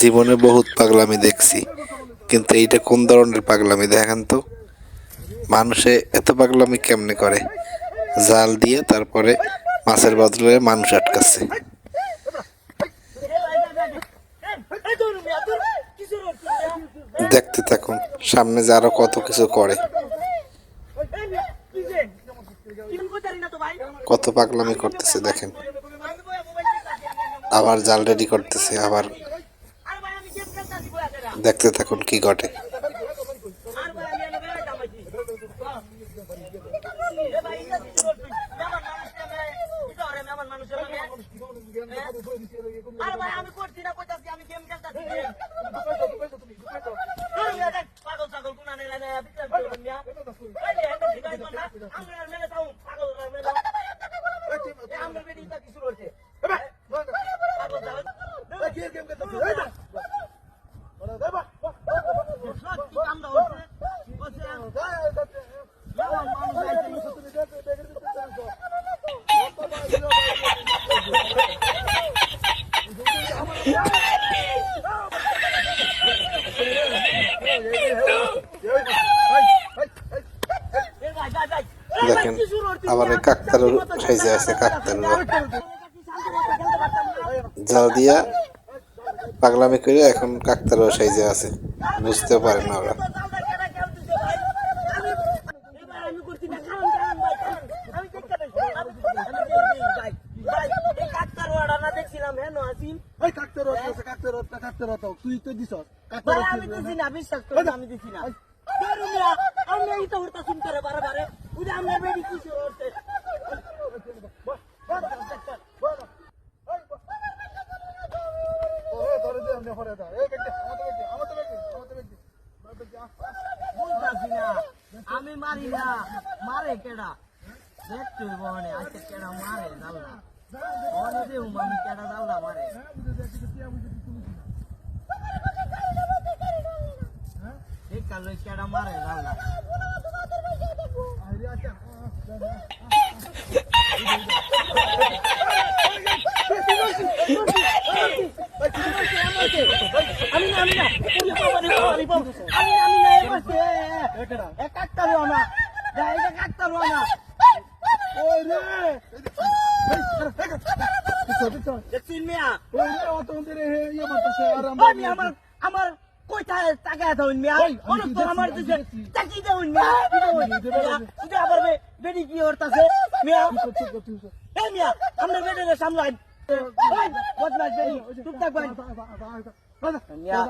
জীবনে বহুত পাগলামি দেখছি। কিন্তু এইটা কোন ধরনের পাগলামি দেখেন তো? মানুষে এত পাগলামি কেমনে করে? জাল দিয়ে তারপরে মাছের বদলে মানুষ আটকাচ্ছে। দেখতে থাকুন, সামনে যে আরও কত কিছু করে। কত পাগলামি করতেছে দেখেন। আবার জাল রেডি করতেছে আবার দেখতে থাকুন কি ঘটে। আমি দেখেন, আবার কাকতার সাইজে আছে কাকতার জাল দিয়া পাগলামি করে এখন কাকতারও সাইজে আছে। বুঝতে পারে না ওরা আমি করছি না কারণ কারণ ভাই কারণ আমি চেক করে ভাই ভাই এই কাকতার ওয়াড়া না দেখছিলাম হ্যাঁ নো আসিম এই কাটতে রত আছে কাটতে রত কাটতে রত তুই তো দিছস কাটতে ভাই রত আমি দিছি না বিশ্বাস করি দিছি না এই তো হরতা শুন করে বারে বারে উদে আমরা বেডি কিছু মারি না মারে কেডা দেখতে বনে আজকে কেডা মারে দাল্লা আচ্ছা আমি না আমি না ওরে দেখছিস মিয়া অত ইয়ে মারতেছে আর আমি আমার আমার কোথায় টাকা দাও মিয়া? অনেক তো আমার দিছে। টাকি দাও মিয়া কি দাও মিয়া। তুই আবার বেডি কি হরতাছে মিয়া? করতে করতে মিয়া আমরা বেডে সামলাই ওই বেডি চুপ থাক মিয়া।